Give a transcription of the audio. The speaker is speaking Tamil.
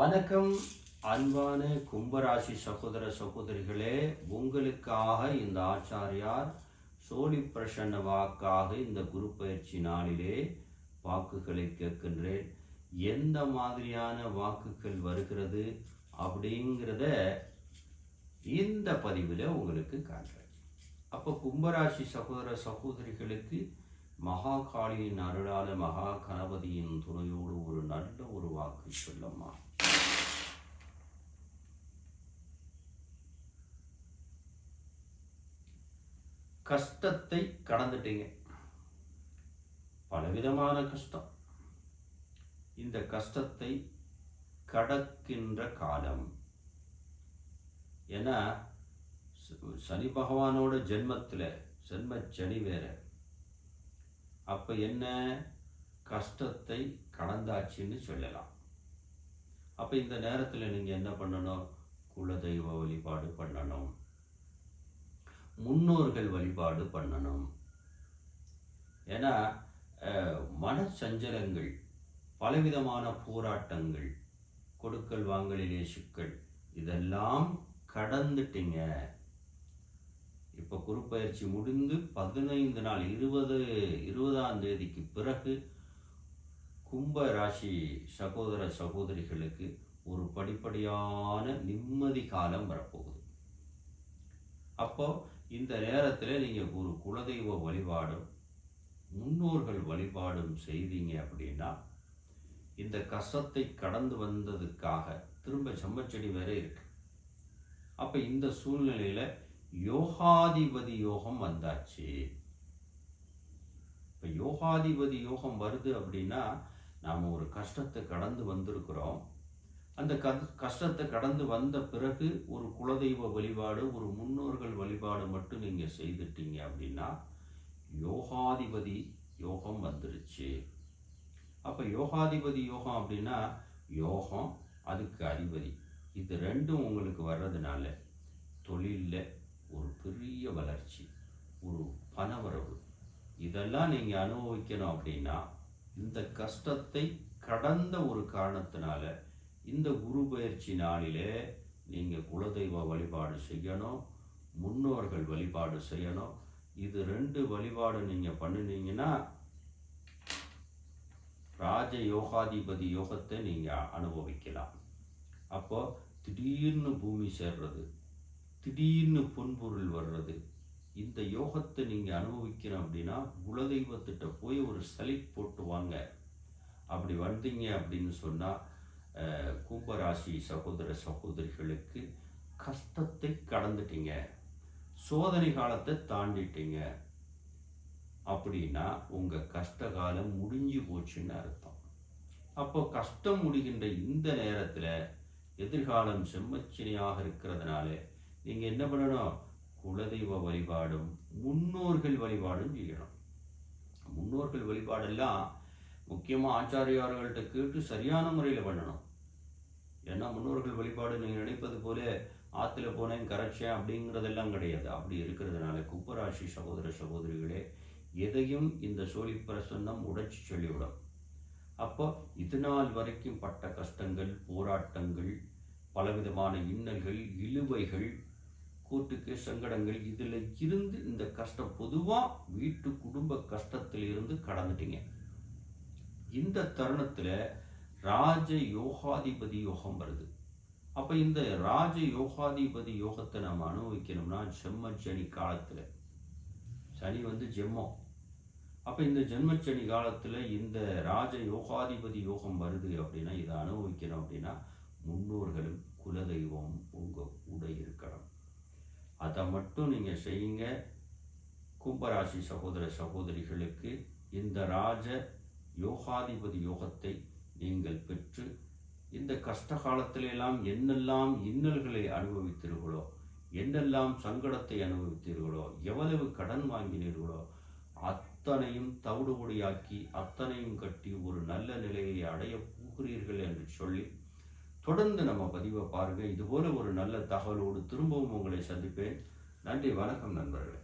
வணக்கம் அன்பான கும்பராசி சகோதர சகோதரிகளே உங்களுக்காக இந்த ஆச்சாரியார் சோழி பிரசன்ன வாக்காக இந்த குரு பயிற்சி நாளிலே வாக்குகளை கேட்கின்றேன். எந்த மாதிரியான வாக்குகள் வருகிறது அப்படிங்கிறத இந்த பதிவில் உங்களுக்கு காண்றேன் அப்போ கும்பராசி சகோதர சகோதரிகளுக்கு மகா காளியின் அருளால மகா கணபதியின் துணையோடு ஒரு நல்ல ஒரு வாக்கு சொல்லம்மா. கஷ்டத்தை கடந்துட்டீங்க. பலவிதமான கஷ்டம். இந்த கஷ்டத்தை கடக்கின்ற காலம். ஏன்னா சனி பகவானோட ஜென்மத்தில் ஜென்ம சனி வேற. அப்போ என்ன? கஷ்டத்தை கடந்தாச்சுன்னு சொல்லலாம். அப்போ இந்த நேரத்தில் நீங்கள் என்ன பண்ணணும்? குலதெய்வ வழிபாடு பண்ணணும். முன்னோர்கள் வழிபாடு பண்ணணும். ஏன்னா அஹ், மனச்சஞ்சலங்கள் பலவிதமான போராட்டங்கள் கொடுக்கல் வாங்கலிலே சிக்கல் இதெல்லாம் கடந்துட்டீங்க. இப்போ குறுப்பயிற்சி முடிந்து பதினைந்து நாள் இருபது இருபதாம் தேதிக்கு பிறகு கும்ப ராசி சகோதர சகோதரிகளுக்கு ஒரு படிப்படியான நிம்மதி காலம் வரப்போகுது. அப்போ இந்த நேரத்தில் நீங்கள் ஒரு குலதெய்வ வழிபாடும் முன்னோர்கள் வழிபாடும் செய்தீங்க அப்படின்னா இந்த கஷ்டத்தை கடந்து வந்ததுக்காக திரும்ப செம்மச்செடி வேற இருக்கு. அப்போ இந்த சூழ்நிலையில் யோகாதிபதி யோகம் வந்தாச்சு. இப்போ யோகாதிபதி யோகம் வருது அப்படின்னா நாம் ஒரு கஷ்டத்தை கடந்து வந்திருக்கிறோம். அந்த கஷ்டத்தை கடந்து வந்த பிறகு ஒரு குலதெய்வ வழிபாடு ஒரு முன்னோர்கள் வழிபாடு மட்டும் நீங்கள் செய்துட்டீங்க அப்படின்னா யோகாதிபதி யோகம் வந்துருச்சு. அப்போ யோகாதிபதி யோகம் அப்படின்னா யோகம் அதுக்கு அதிபதி. இது ரெண்டும் உங்களுக்கு வர்றதுனால தொழிலில் ஒரு பெரிய வளர்ச்சி ஒரு பணவரவு. இதெல்லாம் நீங்கள் அனுபவிக்கணும் அப்படின்னா இந்த கஷ்டத்தை கடந்த ஒரு காரணத்தினால இந்த குரு பயிற்சி நாளிலே நீங்கள் குலதெய்வ வழிபாடு செய்யணும் முன்னோர்கள் வழிபாடு செய்யணும். இது ரெண்டு வழிபாடு நீங்கள் பண்ணினீங்கன்னா ராஜ யோகாதிபதி யோகத்தை நீங்கள் அனுபவிக்கலாம். அப்போ திடீர்னு பூமி சேர்றது திடீர்னு பொன்பொருள் வர்றது இந்த யோகத்தை நீங்கள் அனுபவிக்கணும் அப்படின்னா குலதெய்வத்திட்ட போய் ஒரு சலிப் போட்டு வாங்க. அப்படி வந்தீங்க அப்படின்னு சொன்னால் கும்பராசி சகோதர சகோதரிகளுக்கு கஷ்டத்தை கடந்துட்டீங்க. சோதனை காலத்தை தாண்டிட்டீங்க. அப்படின்னா உங்கள் கஷ்ட காலம் முடிஞ்சு போச்சுன்னு அர்த்தம். அப்போ கஷ்டம் முடிகின்ற இந்த நேரத்தில் எதிர்காலம் செம்மச்சினையாக இருக்கிறதுனால நீங்கள் என்ன பண்ணணும்? குலதெய்வ வழிபாடும் முன்னோர்கள் வழிபாடும் செய்யணும். முன்னோர்கள் வழிபாடெல்லாம் முக்கியமாக ஆச்சாரியார்கள்ட்ட கேட்டு சரியான முறையில் பண்ணணும். ஏன்னா முன்னோர்கள் வழிபாடு நீங்கள் நினைப்பது போல ஆற்றுல போனேன் கரைச்சேன் அப்படிங்கிறதெல்லாம் கிடையாது. அப்படி இருக்கிறதுனால குப்பராசி சகோதர சகோதரிகளே எதையும் இந்த சோழி பிரசன்னம் உடைச்சி சொல்லிவிடும். அப்போ இது நாள் வரைக்கும் பட்ட கஷ்டங்கள் போராட்டங்கள் பலவிதமான இன்னல்கள் இழுவைகள் கூட்டுக்கு சங்கடங்கள் இதில் இருந்து இந்த கஷ்டம் பொதுவாக வீட்டு குடும்ப கஷ்டத்தில் இருந்து கடந்துட்டீங்க. இந்த தருணத்தில் ராஜ யோகாதிபதி யோகம் வருது. அப்போ இந்த ராஜ யோகாதிபதி யோகத்தை நம்ம அனுபவிக்கணும்னா செம்ம சனி காலத்தில். சனி வந்து ஜெம்மம் அப்போ இந்த ஜென்மச்சனி காலத்தில் இந்த ராஜ யோகாதிபதி யோகம் வருது அப்படின்னா இதை அனுபவிக்கணும் அப்படின்னா முன்னோர்களும் குலதெய்வம் உங்கள் கூட இருக்கணும். அதை மட்டும் நீங்கள் செய்யுங்க. கும்பராசி சகோதர சகோதரிகளுக்கு இந்த ராஜ யோகாதிபதி யோகத்தை நீங்கள் பெற்று இந்த கஷ்ட காலத்திலெல்லாம் என்னெல்லாம் இன்னல்களை அனுபவித்தீர்களோ என்னெல்லாம் சங்கடத்தை அனுபவித்தீர்களோ எவ்வளவு கடன் வாங்கினீர்களோ அத்தனையும் தவிடுபொடியாக்கி அத்தனையும் கட்டி ஒரு நல்ல நிலையை அடைய போகிறீர்கள் என்று சொல்லி தொடர்ந்து நம்ம பதிவை பாருங்க. இதுபோல ஒரு நல்ல தகவலோடு திரும்பவும் உங்களை சந்திப்பேன். நன்றி வணக்கம் நண்பர்களே.